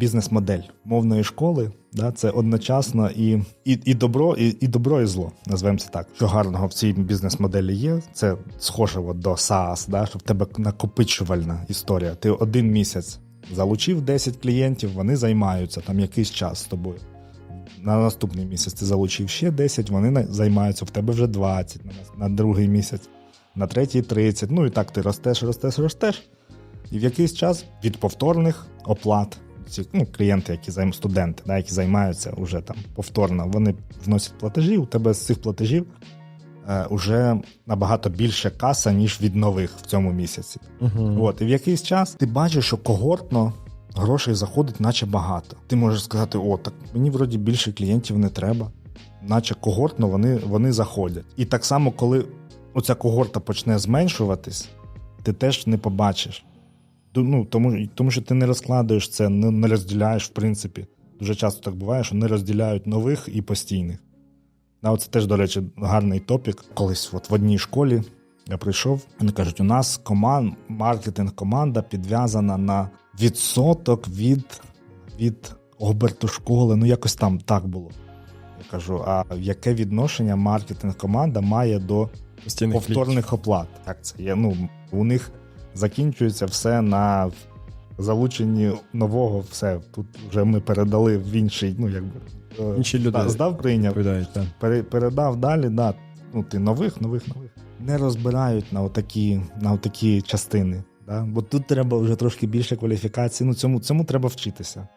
бізнес-модель мовної школи. Да, це одночасно і, і, і добро, і, і добро, і зло. Назвемо це так. Що гарного в цій бізнес-моделі є, це схоже от до SaaS, да, що в тебе накопичувальна історія. Ти один місяць залучив 10 клієнтів, вони займаються там якийсь час з тобою. На наступний місяць ти залучив ще 10, вони займаються, в тебе вже 20 на, другий місяць, на третій 30. Ну і так ти ростеш, ростеш, ростеш. І в якийсь час від повторних оплат, ці ну, клієнти, які займ, студенти, да, які займаються вже там повторно, вони вносять платежі. У тебе з цих платежів е, уже набагато більше каса, ніж від нових в цьому місяці. Угу. От, і в якийсь час ти бачиш, що когортно грошей заходить, наче багато. Ти можеш сказати: о, так мені вроді більше клієнтів не треба, наче когортно вони, вони заходять. І так само, коли оця когорта почне зменшуватись, ти теж не побачиш. Ну, тому, тому що ти не розкладуєш це, не, не розділяєш, в принципі. Дуже часто так буває, що не розділяють нових і постійних. Да, це теж, до речі, гарний топік. Колись от в одній школі я прийшов, вони кажуть, у нас команд, маркетинг команда підв'язана на відсоток від, від оберту школи. Ну, якось там так було. Я кажу, а яке відношення маркетинг команда має до Постійних повторних оплат? Як це є? Ну, у них закінчується все на залученні нового, все. Тут вже ми передали в інший, ну якби. е, Інші люди та, здав, прийняв пере- передав далі, да, ну, ти нових, нових, нових. Не розбирають на отакі, на отакі частини. Да? Бо тут треба вже трошки більше кваліфікації. Ну, цьому, цьому треба вчитися.